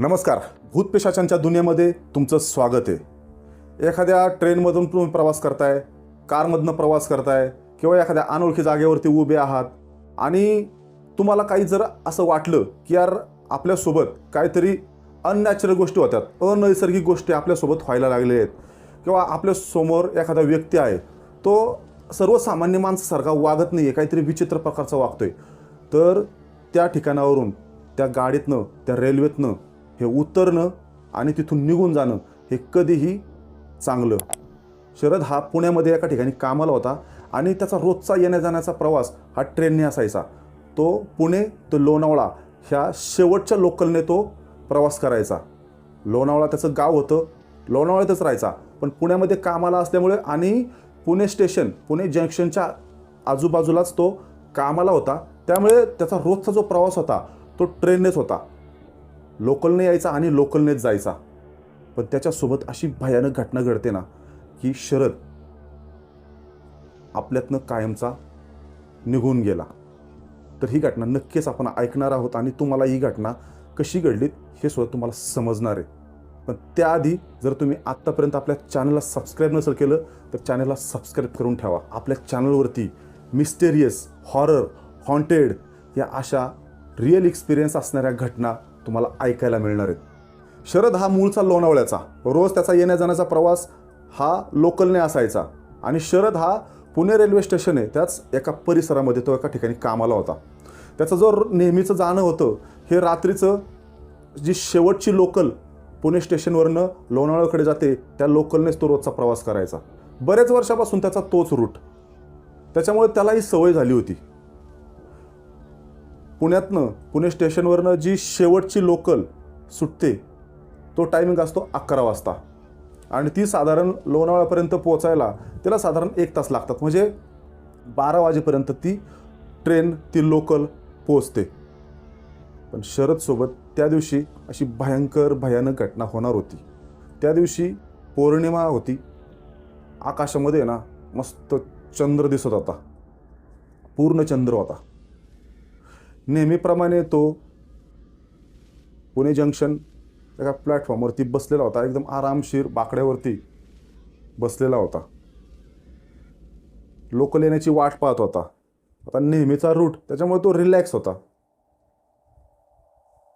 नमस्कार. भूतपेशाच्यांच्या दुनियेमध्ये तुमचं स्वागत आहे. एखाद्या ट्रेनमधून तुम्ही प्रवास करताय कारमधनं प्रवास करताय किंवा एखाद्या अनोळखी जागेवरती उभे आहात आणि तुम्हाला काही जर असं वाटलं की यार आपल्यासोबत काहीतरी अननॅचरल गोष्टी होतात अनैसर्गिक गोष्टी आपल्यासोबत व्हायला लागले आहेत किंवा आपल्यासमोर एखादा व्यक्ती आहे तो सर्वसामान्य माणसासारखा वागत नाही आहे काहीतरी विचित्र प्रकारचा वागतो आहे तर त्या ठिकाणावरून त्या गाडीतनं त्या रेल्वेतनं हे उतरणं आणि तिथून निघून जाणं हे कधीही चांगलं. शरद हा पुण्यामध्ये एका ठिकाणी कामाला होता आणि त्याचा रोजचा येण्या जाण्याचा प्रवास हा ट्रेनने असायचा. तो पुणे ते लोणावळा ह्या शेवटच्या लोकलने तो प्रवास करायचा. लोणावळा त्याचं गाव होतं. लोणावळ्यातच राहायचा. पण पुण्यामध्ये कामाला असल्यामुळे आणि पुणे स्टेशन पुणे जंक्शनच्या आजूबाजूलाच तो कामाला होता. त्यामुळे त्याचा रोजचा जो प्रवास होता तो ट्रेननेच होता. लोकलने यायचा आणि लोकलनेच जायचा. पण त्याच्यासोबत अशी भयानक घटना घडते ना की शरद आपल्यातनं कायमचा निघून गेला. तर ही घटना नक्कीच आपण ऐकणार आहोत आणि तुम्हाला ही घटना कशी घडलीत हे सुद्धा तुम्हाला समजणार आहे. पण त्याआधी जर तुम्ही आत्तापर्यंत आपल्या चॅनलला सबस्क्राईब नसेल केलं तर चॅनलला सबस्क्राईब करून ठेवा. आपल्या चॅनलवरती मिस्टेरियस हॉरर हॉन्टेड या अशा रिअल एक्सपिरियन्स असणाऱ्या घटना तुम्हाला ऐकायला मिळणार आहेत. शरद हा मूळचा लोणावळ्याचा. रोज त्याचा येण्या जाण्याचा प्रवास हा लोकलने असायचा. आणि शरद हा पुणे रेल्वे स्टेशन आहे त्याच एका परिसरामध्ये तो एका ठिकाणी कामाला होता. त्याचं जो नेहमीचं जाणं होतं हे रात्रीचं जी शेवटची लोकल पुणे स्टेशनवरनं लोणावळ्याकडे जाते त्या लोकलनेच तो रोजचा प्रवास करायचा. बरेच वर्षापासून त्याचा तोच रूट त्याच्यामुळे त्याला ही सवय झाली होती. पुण्यातनं पुणे स्टेशनवरनं जी शेवटची लोकल सुटते तो टायमिंग असतो अकरा वाजता. आणि ती साधारण लोणावळ्यापर्यंत पोचायला तिला साधारण एक तास लागतात. म्हणजे बारा वाजेपर्यंत ती ट्रेन ती लोकल पोचते पण शरदसोबत त्या दिवशी अशी भयंकर भयानक घटना होणार होती. त्या दिवशी पौर्णिमा होती. आकाशामध्ये ना मस्त चंद्र दिसत होता. पूर्ण चंद्र होता. नेहमीप्रमाणे तो पुणे जंक्शन एका प्लॅटफॉर्मवरती बसलेला होता. एकदम आरामशीर बाकड्यावरती बसलेला होता. लोकल येण्याची वाट पाहत होता. आता नेहमीचा रूट त्याच्यामुळे तो रिलॅक्स होता.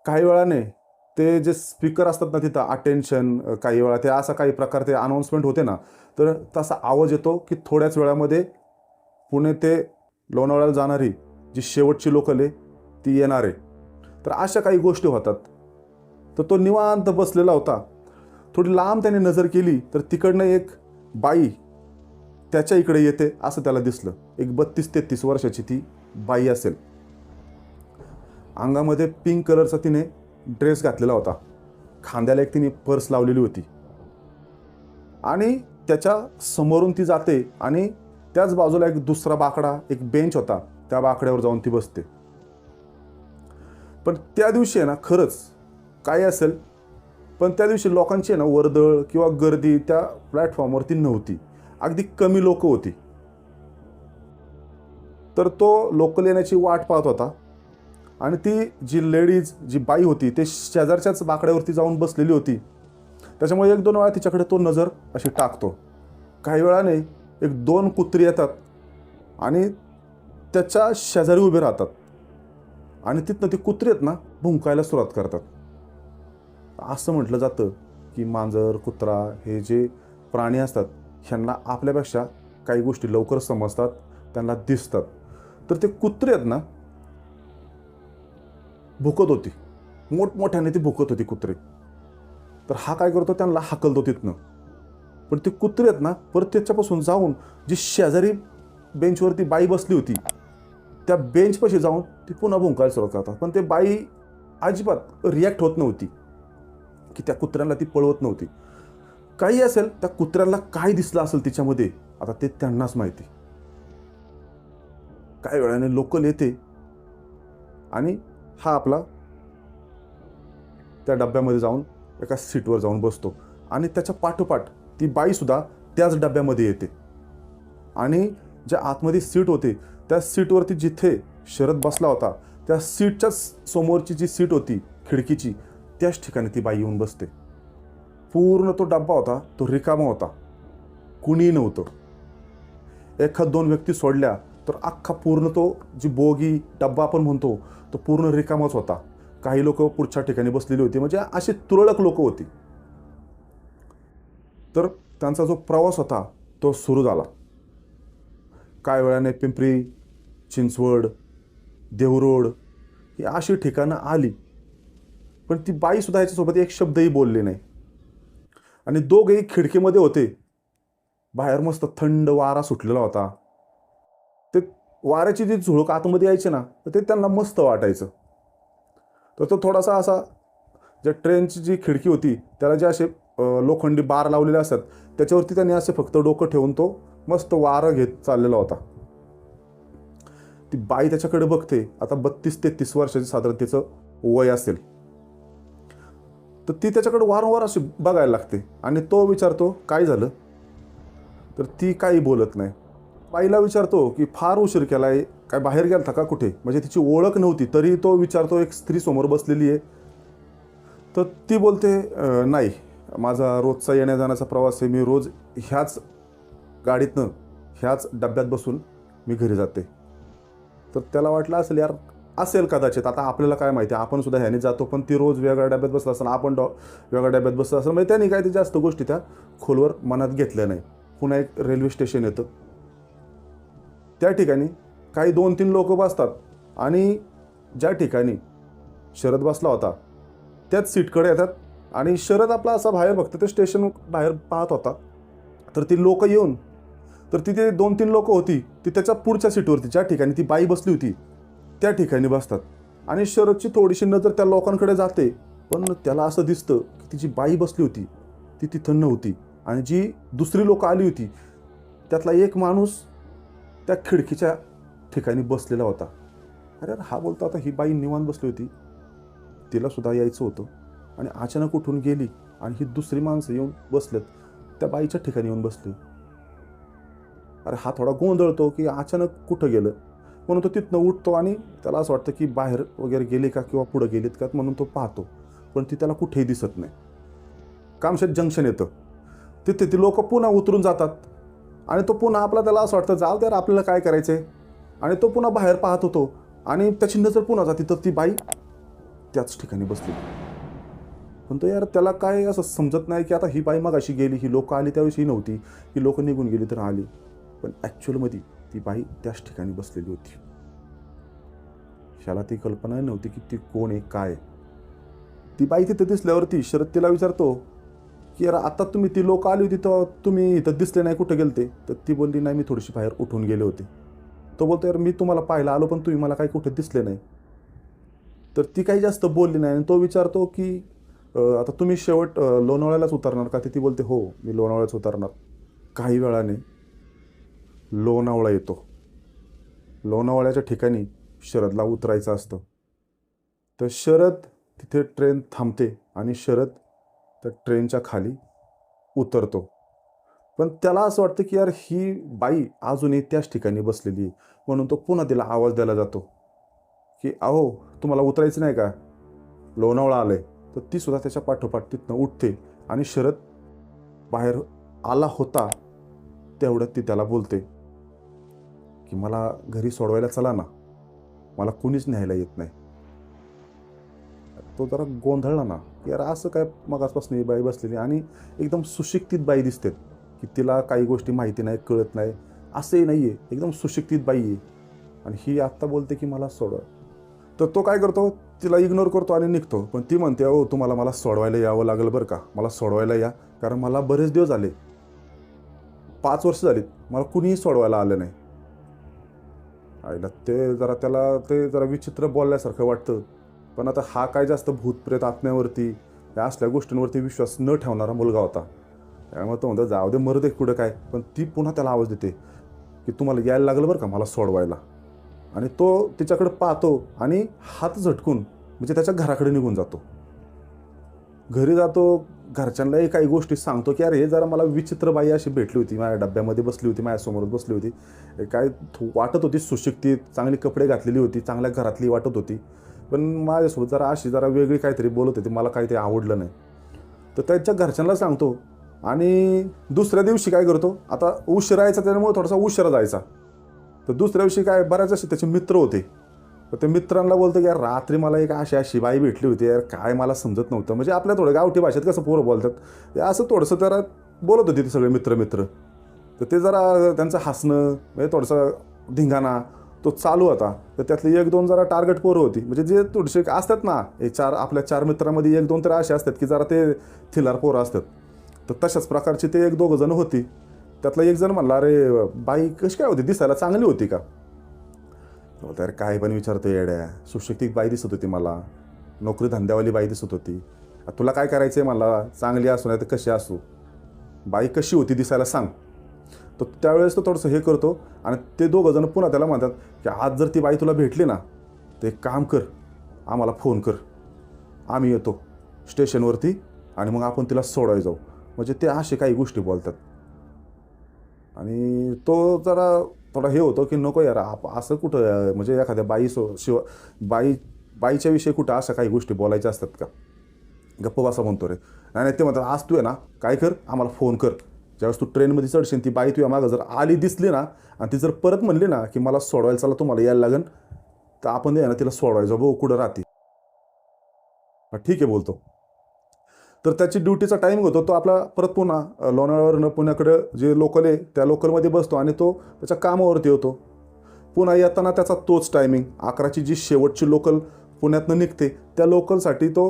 काही वेळाने ते जे स्पीकर असतात ना तिथं अटेन्शन काही वेळा ते असा काही प्रकार ते अनाऊन्समेंट होते ना तर तसा आवाज येतो की थोड्याच वेळामध्ये पुणे ते लोणावळ्याला जाणारी जी शेवटची लोकल आहे ती येणार आहे. तर अशा काही गोष्टी होतात. तर तो निवांत बसलेला होता. थोडी लांब त्याने नजर केली तर तिकडनं एक बाई त्याच्या इकडे येते असं त्याला दिसलं. एक बत्तीस तेहतीस वर्षाची ती बाई असेल. अंगामध्ये पिंक कलरचा तिने ड्रेस घातलेला होता. खांद्याला एक तिने पर्स लावलेली होती. आणि त्याच्या समोरून ती जाते आणि त्याच बाजूला एक दुसरा बाकडा एक बेंच होता. त्या बाकड्यावर जाऊन ती बसते. पण त्या दिवशी आहे ना खरंच काय असेल पण त्या दिवशी लोकांची आहे ना वर्दळ किंवा गर्दी त्या प्लॅटफॉर्मवरती नव्हती. अगदी कमी लोक होती. तर तो लोकल येण्याची वाट पाहत होता. आणि ती जी लेडीज जी बाई होती ते शेजारच्याच बाकड्यावरती जाऊन बसलेली होती. त्याच्यामुळे एक दोन वेळा तिच्याकडे तो नजर अशी टाकतो. काही वेळाने एक दोन कुत्री येतात आणि त्याच्या शेजारी उभे राहतात. आणि तिथनं ते कुत्रे आहेत ना भुंकायला सुरुवात करतात. असं म्हटलं जातं की मांजर कुत्रा हे जे प्राणी असतात ह्यांना आपल्यापेक्षा काही गोष्टी लवकर समजतात त्यांना दिसतात. तर ते कुत्रे आहेत ना भुकत होती. मोठमोठ्याने ती भुकत होती कुत्रे. तर हा काय करतो त्यांना हाकलतो तिथनं. पण ते कुत्रे आहेत ना परत त्याच्यापासून जाऊन जी शेजारी बेंचवरती बाई बसली होती त्या बेंचपाशी जाऊन ती पुन्हा भुंकायला सुरुवात करतात. पण ते बाई अजिबात रिॲक्ट होत नव्हती. की त्या कुत्र्यांना ती पळवत नव्हती. काही असेल त्या कुत्र्याला काय दिसलं असेल तिच्यामध्ये आता ते त्यांनाच माहिती. काही वेळाने लोकल येते आणि हा आपला त्या डब्यामध्ये जाऊन एका सीटवर जाऊन बसतो. आणि त्याच्या पाठोपाठ ती बाईसुद्धा त्याच डब्यामध्ये येते. आणि ज्या आतमध्ये सीट होते त्या सीटवरती जिथे शरद बसला होता त्या सीटच्याच समोरची जी सीट होती खिडकीची त्याच ठिकाणी ती बाई येऊन बसते. पूर्ण तो डब्बा होता तो रिकामा होता. कुणीही नव्हतं. एखाद दोन व्यक्ती सोडल्या तर अख्खा पूर्ण तो जी बोगी डब्बा आपण म्हणतो तो पूर्ण रिकामाच होता. काही लोक पुढच्या ठिकाणी बसलेली होती म्हणजे अशी तुरळक लोक होती. तर त्यांचा जो प्रवास होता तो सुरू झाला. काय वेळाने पिंपरी चिंचवड देवरोड ही अशी ठिकाणं आली. पण ती बाईसुद्धा याच्यासोबत एक शब्दही बोलली नाही. आणि दोघेही खिडकीमध्ये होते. बाहेर मस्त थंड वारा सुटलेला होता. ते वाऱ्याची जी झुळूक आतमध्ये यायची ना तर ते त्यांना मस्त वाटायचं. तर तो थोडासा असा ज्या ट्रेनची जी खिडकी होती त्याला जे असे लोखंडी बार लावलेले असतात त्याच्यावरती त्यांनी असे फक्त डोकं ठेवून तो मस्त वारं घेत चाललेला होता. ती बाई त्याच्याकडे बघते आता बत्तीस ते तीस वर्षाची साधारण तिचं वय असेल. तर ती त्याच्याकडे वारंवार अशी बघायला लागते आणि तो विचारतो काय झालं? तर ती काही बोलत नाही. बाईला विचारतो की फार उशीर केला आहे काय बाहेर गेला का कुठे? म्हणजे तिची ओळख नव्हती तरी तो विचारतो एक स्त्री समोर बसलेली आहे. तर ती बोलते नाही माझा रोजचा येण्या जाण्याचा प्रवास आहे मी रोज ह्याच गाडीतनं ह्याच डब्यात बसून मी घरी जाते. तर त्याला वाटलं असेल यार असेल कदाचित. आता आपल्याला काय माहिती? आपण सुद्धा ह्याने जातो पण ती रोज वेगळ्या डब्यात बसला असताना आपण डॉ वेगळ्या डब्यात बसला असताना म्हणजे त्यांनी काय ते जास्त गोष्टी त्या खोलवर मनात घेतल्या नाही. पुन्हा एक रेल्वे स्टेशन येतं. त्या ठिकाणी काही दोन तीन लोक बसतात आणि ज्या ठिकाणी शरद बसला होता त्याच सीटकडे येतात आणि शरद आपला असा बाहेर बघतो ते स्टेशन बाहेर पाहत होता. तर ती लोक येऊन तर तिथे दोन तीन लोक होती ती त्याच्या पुढच्या सीटवरती ज्या ठिकाणी ती बाई बसली होती त्या ठिकाणी बसतात. आणि शरदची थोडीशी नजर त्या लोकांकडे जाते पण त्याला असं दिसतं की ती जी बाई बसली होती ती तिथं नव्हती. आणि जी दुसरी लोक आली होती त्यातला एक माणूस त्या खिडकीच्या ठिकाणी बसलेला होता. अरे यार, हा बोलतो आता ही बाई निवांत बसली होती. तिला सुद्धा यायचं होतं. आणि अचानक उठून गेली आणि ही दुसरी माणसं येऊन बसलेत. त्या बाईच्या ठिकाणी येऊन बसली. अरे हा थोडा गोंधळतो की अचानक कुठं गेलं? म्हणून तो तिथनं उठतो आणि त्याला असं वाटतं की बाहेर वगैरे गेले का किंवा पुढं गेलेत का म्हणून तो पाहतो. पण ती त्याला कुठेही दिसत नाही. कामशेत जंक्शन येतं. तिथे ती लोक पुन्हा उतरून जातात. आणि तो पुन्हा आपला त्याला असं वाटतं जाऊ तर आपल्याला काय करायचं आहे आणि तो पुन्हा बाहेर पाहत होतो. आणि त्याची नजर पुन्हा जाते तर ती बाई त्याच ठिकाणी बसली पण तो यार त्याला काय असं समजत नाही की आता ही बाई मग अशी गेली ही लोकं आली त्याविषयी ही नव्हती. ही लोकं निघून गेली तर आली. पण ॲक्च्युअलमध्ये ती बाई त्याच ठिकाणी बसलेली होती. शाला ती कल्पना नव्हती की ती कोण आहे काय ती बाई तिथं दिसल्यावरती शरद तिला विचारतो की यार आता तुम्ही ती लोक आली होती तर तुम्ही इथं दिसले नाही कुठं गेलते? तर ती बोलली नाही मी थोडीशी बाहेर उठून गेले होते. तो बोलतो यार मी तुम्हाला पाहायला आलो पण तुम्ही मला काही कुठे दिसले नाही. तर ती काही जास्त बोलली नाही आणि तो विचारतो की आता तुम्ही शेवट लोणावळ्यालाच उतरणार का? ती बोलते हो मी लोणावळ्याच उतरणार. काही वेळाने लोणावळा येतो. लोणावळ्याच्या ठिकाणी शरदला उतरायचं असतं. तर शरद तिथे ट्रेन थांबते आणि शरद त्या ट्रेनच्या खाली उतरतो. पण त्याला असं वाटतं की यार ही बाई अजूनही त्याच ठिकाणी बसलेली आहे. म्हणून तो पुन्हा तिला आवाज द्यायला जातो. की अहो तुम्हाला उतरायचं नाही का? लोणावळा आलंय. तर ती सुद्धा त्याच्या पाठोपाठ तिथनं उठते आणि शरद बाहेर आला होता तेवढ्यात ती त्याला बोलते. की मला घरी सोडवायला चला ना. मला कुणीच न्यायला येत नाही. तो जरा गोंधळला ना की यार असं काय मगासपासून ही बाई बसलेली आणि एकदम सुशिक्षित बाई दिसते की तिला काही गोष्टी माहिती नाही कळत नाही. असंही नाही आहे एकदम सुशिक्षित बाई आहे. आणि ही आत्ता बोलते की मला सोडवा. तर तो काय करतो तिला इग्नोर करतो आणि निघतो. पण ती म्हणते अहो तुम्हाला मला सोडवायला यावं लागलं बरं का. मला सोडवायला या कारण मला बरेच दिवस झाले. पाच वर्ष झालीत. मला कुणीही सोडवायला आलं नाही. आईला ते जरा त्याला ते जरा विचित्र बोलल्यासारखं वाटतं. पण आता हा काय जास्त भूतप्रेत आत्म्यावरती या असल्या गोष्टींवरती विश्वास न ठेवणारा मुलगा होता. त्यामुळे तो म्हणतो जाऊ दे मरू दे कुठं काय. पण ती पुन्हा त्याला आवाज देते की तुम्हाला यायला लागलं बरं का मला सोडवायला? आणि तो तिच्याकडे पाहतो आणि हात झटकून म्हणजे त्याच्या घराकडे निघून जातो. घरी जातो घरच्यांनाही काही गोष्टी सांगतो की अरे हे जरा मला विचित्र बाई अशी भेटली होती माझ्या डब्यामध्ये बसली होती माझ्यासमोर बसली होती. काय वाटत होती सुशिक्ती चांगली कपडे घातलेली होती चांगल्या घरातली वाटत होती. पण माझ्यासोबत जरा अशी जरा वेगळी काहीतरी बोलत होती मला काही ते आवडलं नाही. तर त्याच्या घरच्यांना सांगतो आणि दुसऱ्या दिवशी काय करतो आता उशिरा यायचा त्याच्यामुळे थोडासा उशिरा जायचा. तर दुसऱ्या दिवशी काय बऱ्याच असे त्याचे मित्र होते. तर ते मित्रांना बोलतो की यार रात्री मला एक अशी अशी बाई भेटली होती यार काय मला समजत नव्हतं. म्हणजे आपल्या थोडं गावठी भाषेत कसं पोरं बोलतात? असं थोडंसं जरा बोलत होते ते सगळे मित्र मित्र तर ते जरा त्यांचं हसणं म्हणजे थोडंसं धिंगाणा तो चालू होता. तर त्यातली एक दोन जरा टार्गेट पोरं होती. म्हणजे जे थोडेसे असतात ना हे चार आपल्या चार मित्रांमध्ये एक दोन तर असे असतात की जरा ते थिलार पोरं असतात. तर तशाच प्रकारची ते एक दोघं जण होती. त्यातला एक जण म्हणला अरे बाई कशी काय होती? दिसायला चांगली होती का? बोलतो, अरे काय पण विचारतो येड्या. सुशिक्षित बाई दिसत होती मला. नोकरी धंद्यावाली बाई दिसत होती. तुला काय करायचं आहे मला? चांगली असू नाही तर कशी असू? बाई कशी होती दिसायला सांग. तर त्यावेळेस तो थोडंसं हे करतो आणि ते दोघं जण पुन्हा त्याला म्हणतात की आज जर ती बाई तुला भेटली ना तर एक काम कर. आम्हाला फोन कर. आम्ही येतो स्टेशनवरती आणि मग आपण तिला सोडायला जाऊ. म्हणजे ते असे काही गोष्टी बोलतात. आणि तो जरा थोडा हे होतो की नको यार आप असं कुठं म्हणजे एखाद्या बाई सो शिव बाई बाईच्या विषयी कुठं अशा काही गोष्टी बोलायच्या असतात का? गप्प बसा म्हणतो रे. नाही नाही ते म्हणतात आज तू आहे ना काय कर? आम्हाला फोन कर. ज्यावेळेस तू ट्रेनमध्ये चढशील ती बाई तुझ्या मागं जर आली दिसली ना आणि ती जर परत म्हणली ना की मला सोडवायला चला तुम्हाला यायला लागेल तर आपण ना तिला सोडवायचं भाऊ कुठं राहते? ठीक आहे बोलतो. तर त्याची ड्युटीचा टाईमिंग होतो तो आपला परत पुन्हा अ, लोणावळ्यावरनं पुण्याकडे जे लोकल आहे त्या लोकलमध्ये बसतो आणि तो त्याच्या कामावरती होतो पुन्हा येताना त्याचा तोच टायमिंग अकराची जी शेवटची लोकल पुण्यातनं निघते त्या लोकलसाठी तो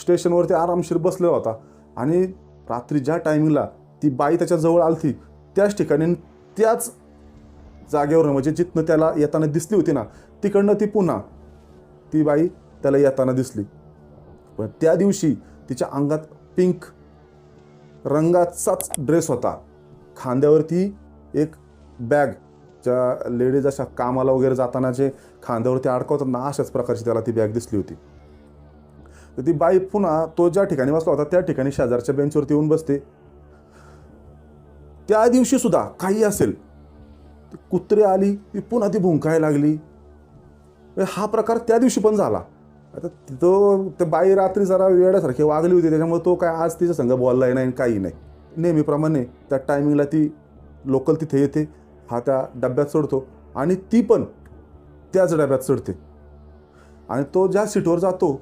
स्टेशनवरती आरामशीर बसलेला होता. आणि रात्री ज्या टायमिंगला ती बाई त्याच्याजवळ आलती त्याच ठिकाणी त्याच जागेवर म्हणजे जिथनं त्याला येताना दिसली होती ना तिकडनं ती पुन्हा ती बाई त्याला येताना दिसली. पण त्या दिवशी तिच्या अंगात पिंक रंगाचाच ड्रेस होता. खांद्यावरती एक बॅग ज्या लेडीज अशा कामाला वगैरे जाताना जे खांद्यावरती अडकवतात ना अशाच प्रकारची त्याला ती बॅग दिसली होती. तर ती बाई पुन्हा तो ज्या ठिकाणी बसला होता त्या ठिकाणी शेजारच्या बेंचवरती येऊन बसते. त्या दिवशी सुद्धा काही असेल. कुत्री आली ती पुन्हा ती भुंकायला लागली. हा प्रकार त्या दिवशी पण झाला. आता तिथं ते बाई रात्री जरा वेड्यासारखी वागली होती त्याच्यामुळे तो काय आज तिच्या संघ बोललाय नाही काही नाही. नेहमीप्रमाणे त्या टायमिंगला ती लोकल तिथे येते हा त्या डब्यात चढतो आणि ती पण त्याच डब्यात चढते. आणि तो ज्या सीटवर जातो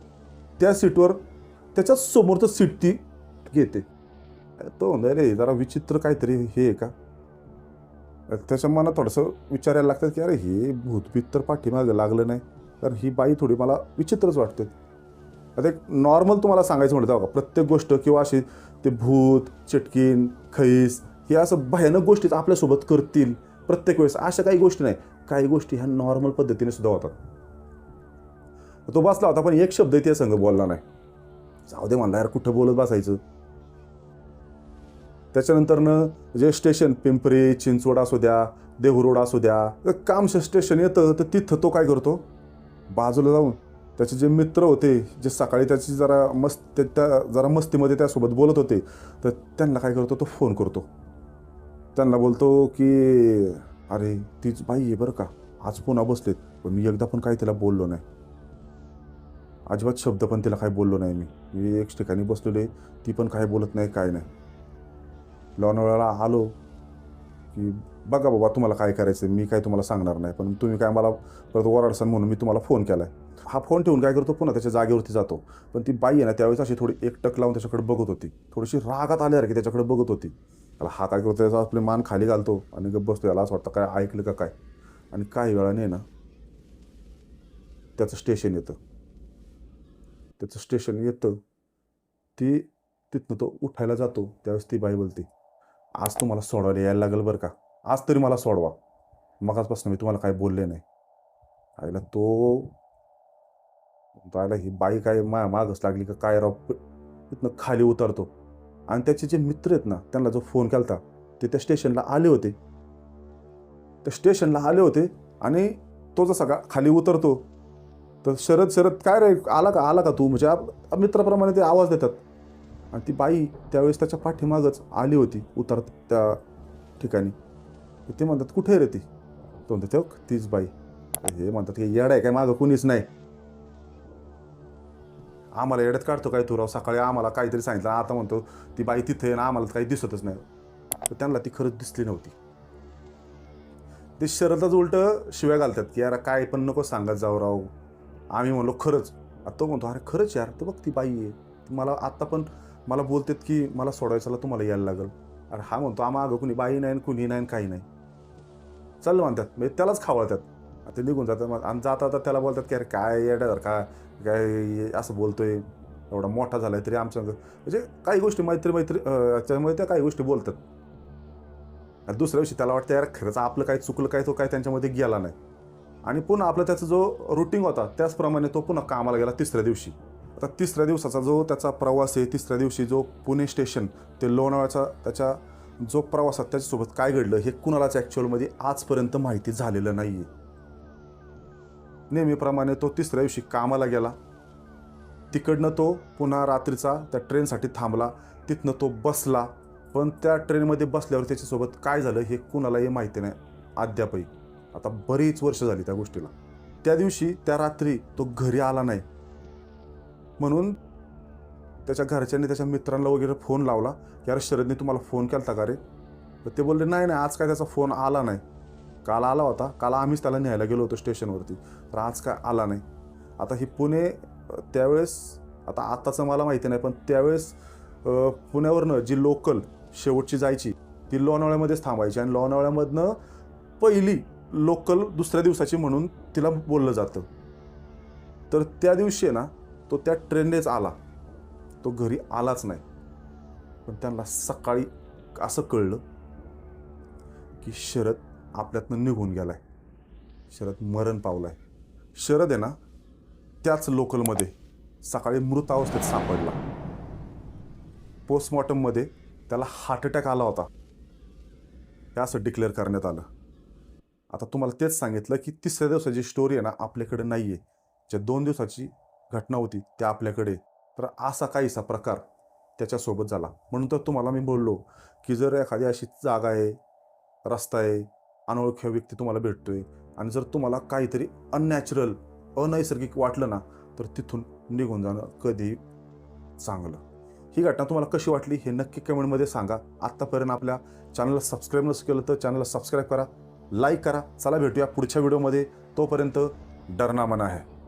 त्या सीटवर त्याच्याच समोरचं सीट ती घेते. तो म्हणजे रे जरा विचित्र काहीतरी हे आहे का? त्याच्या मनात थोडंसं विचारायला लागतं की अरे हे भूतभीत तर पाठीमागं लागलं नाही. तर ही बाई थोडी मला विचित्रच वाटते. आता एक नॉर्मल तुम्हाला सांगायचं म्हणत का प्रत्येक गोष्ट किंवा अशी ते भूत चिटकीन खैस हे असं भयानक गोष्टी आपल्यासोबत करतील प्रत्येक वेळेस. अशा काही गोष्टी नाही. काही गोष्टी ह्या नॉर्मल पद्धतीने सुद्धा होतात. तो बसला होता पण एक शब्द ते संघ बोलला नाही. जाऊ दे म्हणला यार कुठं बोलत बसायचं? त्याच्यानंतरनं जे स्टेशन पिंपरी चिंचवड असू द्या देहू असू द्या कामश स्टेशन येतं तर तिथं तो काय करतो? बाजूला जाऊन त्याचे जे मित्र होते जे सकाळी त्याची जरा मस्त त्या जरा मस्तीमध्ये त्यासोबत बोलत होते तर त्यांना काय करतो तो फोन करतो. त्यांना बोलतो की अरे तीच बाई आहे बरं का आज पुन्हा बसलेत पण मी एकदा पण काही तिला बोललो नाही. अजिबात शब्द पण तिला काही बोललो नाही मी. मी एक ठिकाणी बसलेले ती पण काही बोलत नाही काय नाही. लोणावळ्याला आलो की बघा बाबा तुम्हाला काय करायचं मी काय तुम्हाला सांगणार नाही पण तुम्ही काय मला परत ओरडसान म्हणून मी तुम्हाला फोन केला आहे हा फोन ठेवून काय करतो पुन्हा त्याच्या जागेवरती जातो. पण ती बाई आहे ना त्यावेळेस अशी थोडी एकटक लावून त्याच्याकडे बघत होती. थोडीशी रागात आल्यासारखी त्याच्याकडे बघत होती. त्याला हा काय करतो त्याचा आपले मान खाली घालतो आणि गप्प बसतो याला असं वाटतं काय ऐकलं का काय? आणि काही वेळाने ना त्याचं स्टेशन येतं. त्याचं स्टेशन येतं ती तिथनं तो उठायला जातो त्यावेळेस ती बाई बोलते आज तुम्हाला सोडवायला यायला लागेल बरं का. आज तरी मला सोडवा. मगाचपासून मी तुम्हाला काय बोलले नाही. आईला तो आयला आईला ही बाई काय मा मागच लागली का काय राव? तिथनं खाली उतरतो. आणि त्याचे जे मित्र आहेत ना त्यांना जो फोन केला होता ते त्या स्टेशनला आले होते. त्या स्टेशनला आले होते आणि तो जसा का खाली उतरतो. तर शरद शरद काय रे आला का आला का तू? म्हणजे मित्राप्रमाणे ते आवाज देतात. आणि ती बाई त्यावेळेस त्याच्या पाठीमागच आली होती उतर त्या ठिकाणी. ते म्हणतात कुठे आहे रे ती? तो म्हणतात तीच बाई. हे म्हणतात की येड आहे काय माझं कुणीच नाही. आम्हाला येड्यात काढतो काय तू सकाळी आम्हाला काहीतरी सांगितलं. आता म्हणतो ती बाई तिथे आहे ना आम्हाला काही दिसतच नाही. तर त्यांना ती खरंच दिसली नव्हती. ते शरदच उलट शिव्या घालतात की यार काय पण नको सांगत जाऊ राव. आम्ही म्हणलो खरंच. आता तो म्हणतो अरे खरंच यार तर बघ ती बाई आहे. मला आत्ता पण मला बोलतात की मला सोडायचाला तुम्हाला यायला लागेल. अरे हा म्हणतो आम्हा अगं कुणी बाई नाही आणि कुणी नाही आणि काही नाही. चाललं म्हणतात म्हणजे त्यालाच खावळतात. ते निघून जातात मग आणि जाता जाता त्याला बोलतात की अरे काय येड्या का काय असं बोलतोय एवढा मोठा झालाय तरी आमच्या म्हणजे, म्हणजे काही गोष्टी मैत्री मैत्री अं, त्याच्यामुळे त्या काही गोष्टी बोलतात. आणि दुसऱ्या दिवशी त्याला वाटतं यार खरंच आपलं काय चुकलं काय तो काय त्यांच्यामध्ये गेला नाही. आणि पुन्हा आपला त्याचा जो रुटीन होता त्याचप्रमाणे तो पुन्हा कामाला गेला तिसऱ्या दिवशी. आता तिसऱ्या दिवसाचा जो त्याचा प्रवास आहे तिसऱ्या दिवशी जो पुणे स्टेशन ते लोणावळ्याचा त्याच्या जो प्रवास आहे त्याच्यासोबत काय घडलं हे कुणालाच ॲक्च्युअलमध्ये आजपर्यंत माहिती झालेलं नाही आहे नेहमीप्रमाणे तो तिसऱ्या दिवशी कामाला गेला. तिकडनं तो पुन्हा रात्रीचा त्या ट्रेनसाठी थांबला. तिथनं तो बसला. पण त्या ट्रेनमध्ये बसल्यावर त्याच्यासोबत काय झालं हे कुणालाही माहिती नाही. अद्यापही. आता बरीच वर्ष झाली त्या गोष्टीला. त्या दिवशी त्या रात्री तो घरी आला नाही. म्हणून त्याच्या घरच्यांनी त्याच्या मित्रांना वगैरे फोन लावला की अरे शरदने तुम्हाला फोन केला का रे? तर ते बोलले नाही नाही आज काय त्याचा फोन आला नाही. काल आला होता. काल आम्हीच त्याला न्यायला गेलो होतो स्टेशनवरती. तर आज काय आला नाही. आता ही पुणे त्यावेळेस आता आत्ताचं मला माहिती नाही पण त्यावेळेस पुण्यावरनं जी लोकल शेवटची जायची ती लोणावळ्यामध्येच थांबायची आणि लोणावळ्यामधनं पहिली लोकल दुसऱ्या दिवसाची म्हणून तिला बोललं जातं. तर त्या दिवशी आहे ना तो त्या ट्रेननेच आला. तो घरी आलाच नाही. पण त्यांना सकाळी असं कळलं की शरद आपल्यातनं निघून गेलाय. शरद मरण पावलाय. शरद आहे ना त्याच लोकलमध्ये सकाळी मृत अवस्थेत सापडला. पोस्टमॉर्टममध्ये त्याला हार्ट अटॅक आला होता. हे असं डिक्लेअर करण्यात आलं. आता तुम्हाला तेच सांगितलं की तिसऱ्या दिवसाची स्टोरी आहे ना आपल्याकडे नाही आहे ज्या दोन दिवसाची घटना होती त्या आपल्याकडे. तर असा काहीसा प्रकार त्याच्यासोबत झाला. म्हणून तर तुम्हाला मी बोललो की जर एखादी अशी जागा आहे रस्ता आहे अनोळख्या व्यक्ती तुम्हाला भेटतोय आणि जर तुम्हाला काहीतरी अननॅचरल अनैसर्गिक वाटलं ना तर तिथून निघून जाणं कधी चांगलं. ही घटना तुम्हाला कशी वाटली हे नक्की कमेंटमध्ये सांगा. आत्तापर्यंत आपल्या चॅनलला सबस्क्राईब नसं केलं तर चॅनलला सबस्क्राईब करा लाईक करा. चला भेटूया पुढच्या व्हिडिओमध्ये तोपर्यंत डरना मना आहे